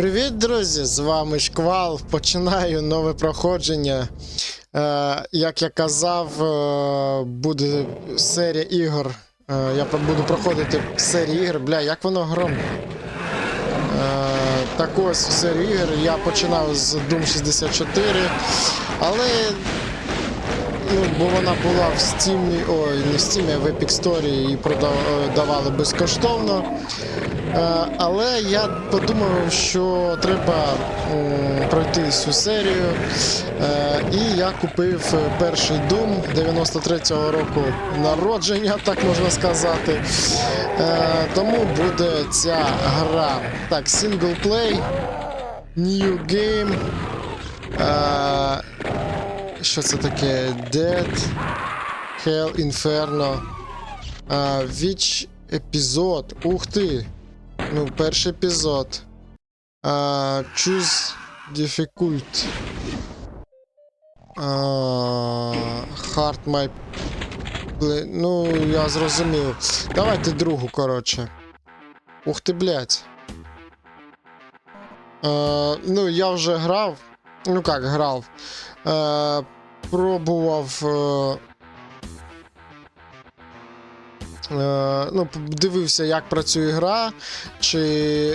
Привіт, друзі! З вами Шквал. Починаю нове проходження. Е, як я казав, е, буде серія ігор. Е, я буду проходити серію ігор. Бля, як воно гром. Е, так ось серію ігор я починав з Doom 64, але ну, бо вона була в Steam, ой, не в Steam, а в Store і продавали безкоштовно. Е, Але я подумав, що треба пройти всю серію. Е, І я купив е, перший Doom 93-го року народження, так можна сказати. Е, Тому буде ця гра. Так, синглплей, New Game. Що це таке? Dead, Hell Inferno. Е, Which епізод? Ух ти! Ну, перший епізод. А, choose difficult. А, hard my. Ну, я зрозумів. Давайте другу, коротше. Ух ти, блядь. А, ну, я вже грав. Ну як грав. А, пробував. е, Е, ну, дивився, як працює гра, чи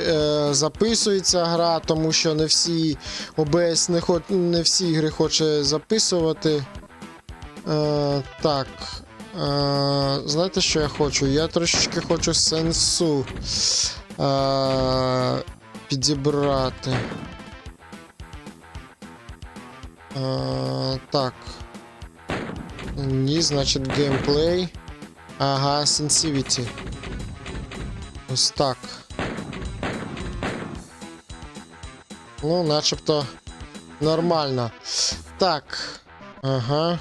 е, записується гра, тому що не всі OBS не, хо... не всі ігри хоче записувати. Е, так. Е, знаєте, що я хочу? Я трошечки хочу сенсу е, підібрати. Е, так. Ні, значить геймплей. Ага, Sensivity. Ось так. Ну, начебто нормально. Так. Ага.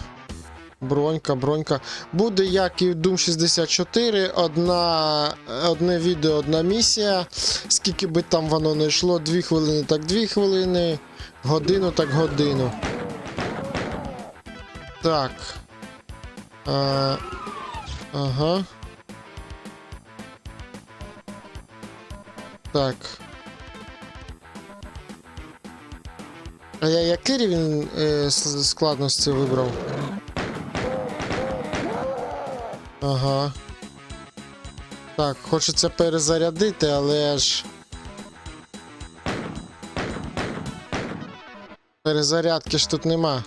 Бронька, бронька. Буде як і в Doom 64, одна, одне відео, одна місія. Скільки би там воно не йшло, 2 хвилини, так 2 хвилини, годину, так годину. Так. А, Ага. Так. А я який рівень е, складності вибрав? Ага. Так, хочеться перезарядити, але ж. Перезарядки ж тут нема.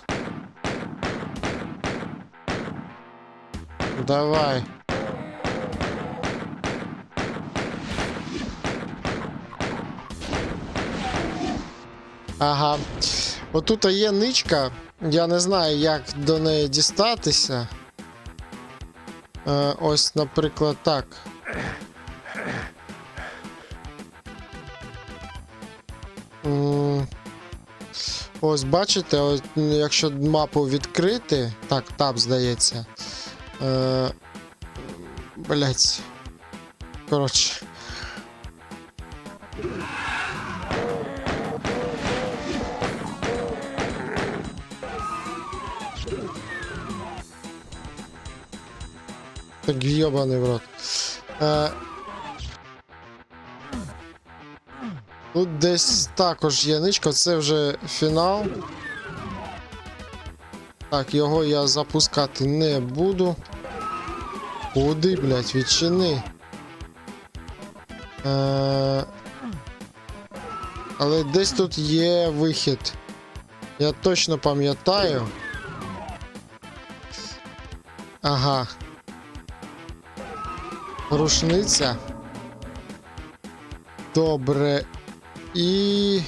Давай. Ага. Отут є ничка. Я не знаю, як до неї дістатися. Е, ось, наприклад, так. Ось бачите, ось, якщо мапу відкрити. Так, таб здається. Е, Блять. Коротше. Так йобаний в рот. Е, Тут десь також є ничка, це вже фінал. Так, його я запускати не буду. Куди, блядь, відчини. Е, але десь тут є вихід. Я точно пам'ятаю. Ага. Рушниця. Добре. І.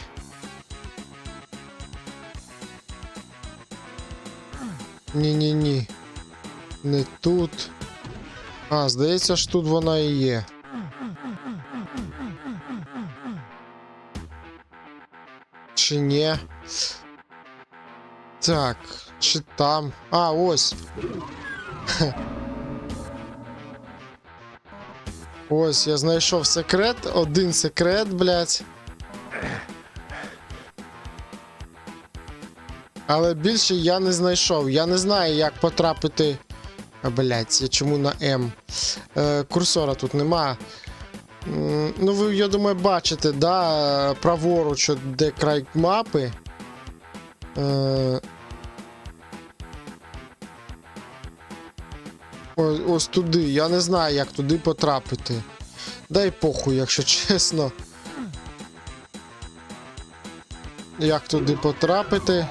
Ні-ні-ні. Не тут. А, здається ж тут вона і є. Чи ні? Так, чи там. А, ось. Ось, я знайшов секрет. Один секрет, блядь. Але більше я не знайшов. Я не знаю, як потрапити. А, блядь, я чому на М? Е, курсора тут нема. Ну, ви, я думаю, бачите, да, праворуч, де край мапи. Е, Ось, ось туди. Я не знаю, як туди потрапити. Дай похуй, якщо чесно. Як туди потрапити?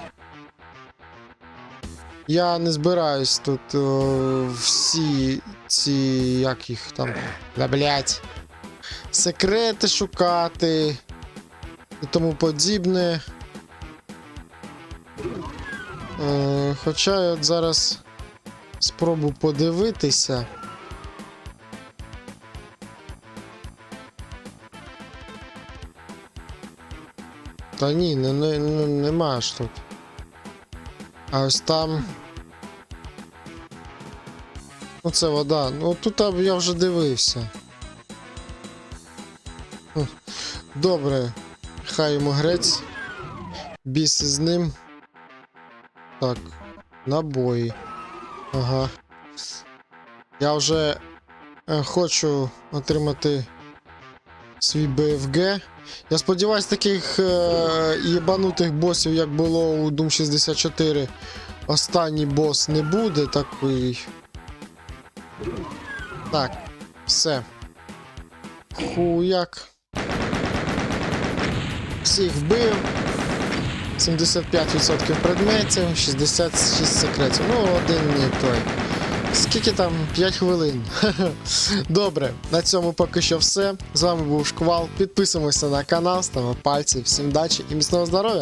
Я не збираюсь тут о, всі ці. як їх там. Да, блять. Секрети шукати і тому подібне. Е, хоча я зараз спробую подивитися. Та ні, не, не, не, нема ж тут. А ось там. Ну це вода. Ну тут я вже дивився. Добре. Хай йому грець. Біс з ним. Так. Набої. Ага. Я вже е, хочу отримати свій БФГ. Я сподіваюся, таких е, єбанутих босів, як було у Doom 64, останній бос не буде такий. Так, все. Хуяк. Всіх вбив. 75% предметів, 66 секретів. Ну, один не той. Скільки там? 5 хвилин. Добре, на цьому поки що все. З вами був Шквал. Підписуємося на канал, ставимо пальці. Всім дачі і міцного здоров'я!